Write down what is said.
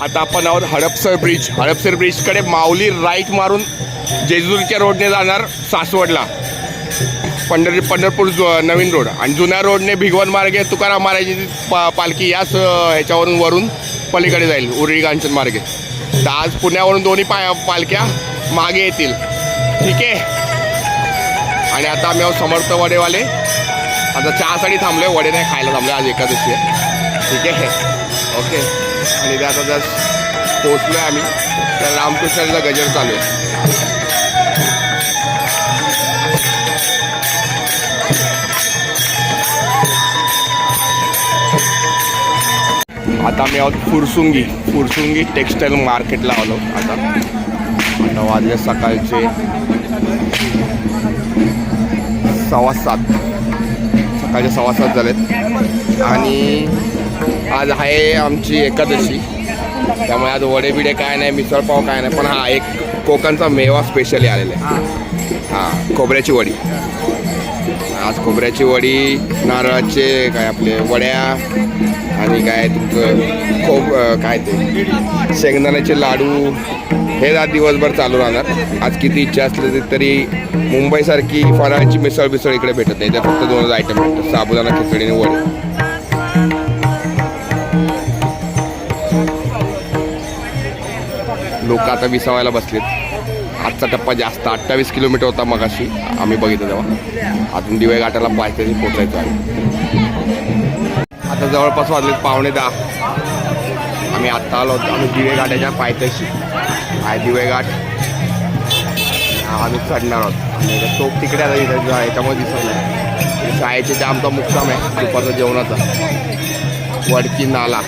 आता आपण आहोत हडपसर ब्रिज. हडपसर ब्रिजकडे माऊली राईट मारून जेजुरीच्या रोडने जाणार सासवडला. पंढरी पंढरपूर जो- नवीन रोड. आणि जुन्या रोडने भिगवण मार्गे तुकाराम महाराजांची पा पालखी याच ह्याच्यावरून वरून पलीकडे जाईल उरळी कांचन मार्गे. तर आज पुण्यावरून दोन्ही पा पालख्या मागे येतील. ठीक आहे? आणि आता आम्ही आहोत समर्थ वडेवाले. आता चहासाठी थांबलोय वडे नाही खायला थांबलोय आज एकादशी आहे. ठीक आहे? ओके. आणि ते आता जस्ट आहे आम्ही. तर रामकृष्णाचा गजर चालू आहे. आता आम्ही आहोत फुरसुंगी. फुरसुंगी टेक्स्टाईल मार्केटला आलो. आता आता वाजले सकाळचे. सव्वा सात. सकाळचे सव्वा सात झालेत. आणि आज आहे आमची एकादशी. त्यामुळे आज वडे बिडे काय नाही मिसळपाव काय नाही पण हा एक कोकणचा मेवा स्पेशली आलेला आहे. हां खोबऱ्याची वडी. आज खोबऱ्याची वडी नारळाचे काय आपले वड्या आणि काय तुमचं खोब काय ते शेंगदाण्याचे लाडू. हे आज दिवसभर चालू राहणार. आज किती इच्छा असली तरी मुंबईसारखी फराळाची मिसळ बिसळ इकडे भेटत नाही. त्या फक्त दोनच आयटम भेटतात. साबुदाणा खिचडी आणि वडे. लोक आता विसावायला बसलेत. आजचा टप्पा जास्त अठ्ठावीस किलोमीटर होता मगाशी. आम्ही बघितलं तेव्हा. अजून दिवे घाटाला पायथ्याशी पोचायचं आहे. आता जवळपास वाजलेत पावणे दहा. आम्ही आत्ता आलो होतो. आम्ही दिवे घाटाच्या पायथ्याशी. आहे दिवे घाट. आम्ही चढणार आहोत. आणि तोप तिकडे आता इथं याच्यामुळे दिसत नाही. शाळेचे ते आमचा मुक्काम आहे दुपारचा जेवणाचा. वडकी नाला.